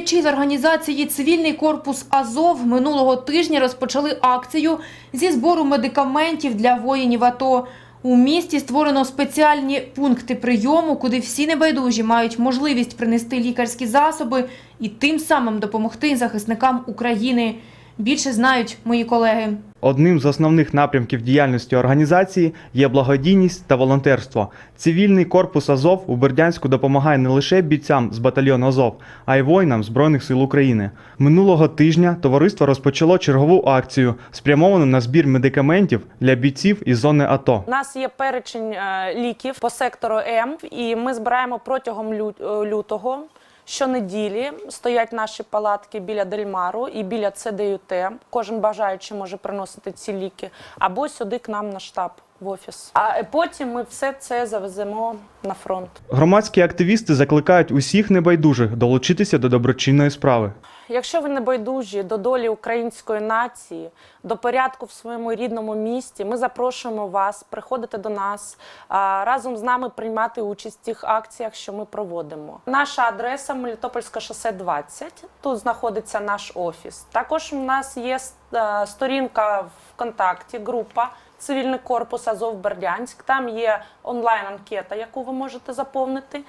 Діячі з організації Цивільний корпус Азов минулого тижня розпочали акцію зі збору медикаментів для воїнів АТО. У місті створено спеціальні пункти прийому, куди всі небайдужі мають можливість принести лікарські засоби і тим самим допомогти захисникам України. Більше знають мої колеги. Одним з основних напрямків діяльності організації є благодійність та волонтерство. Цивільний корпус Азов у Бердянську допомагає не лише бійцям з батальйону Азов, а й воїнам Збройних сил України. Минулого тижня товариство розпочало чергову акцію, спрямовану на збір медикаментів для бійців із зони АТО. У нас є перечень е, ліків по сектору М, і ми збираємо протягом е, лютого. Щонеділі стоять наші палатки біля Дельмару і біля ЦДЮТ. Кожен бажаючий може приносити ці ліки або сюди к нам на штаб в офіс. А е, потім ми все це завеземо на фронт. Громадські активісти закликають усіх небайдужих долучитися до доброчинної справи. Якщо ви не байдужі до долі української нації, до порядку в своєму рідному місті, ми запрошуємо вас приходити до нас разом з нами приймати участь в тих акціях, що ми проводимо. Наша адреса Мелітопольське шосе 20. Тут знаходиться наш офіс. Також у нас є сторінка ВКонтакті, група. Цивільний корпус Азов Бердянськ. Там є онлайн-анкета, яку ви можете заповнити.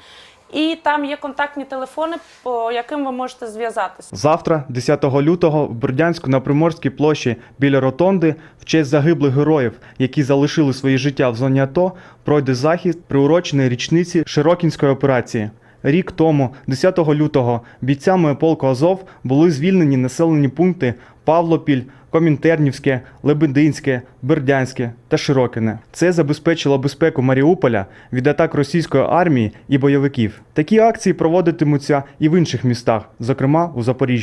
І там є контактні телефони, по яким ви можете зв'язатися. Завтра, 10 лютого, в Бердянську на Приморській площі біля Ротонди, в честь загиблих героїв, які залишили своє життя в зоні АТО, пройде захід, приурочений річниці Широкінської операції. Рік тому, 10 лютого, бійцями полку Азов були звільнені населені пункти Павлопіль, Комінтернівське, Лебединське, Бердянське та Широкине. Це забезпечило безпеку Маріуполя від атак російської армії і бойовиків. Такі акції проводитимуться і в інших містах, зокрема у Запоріжжі.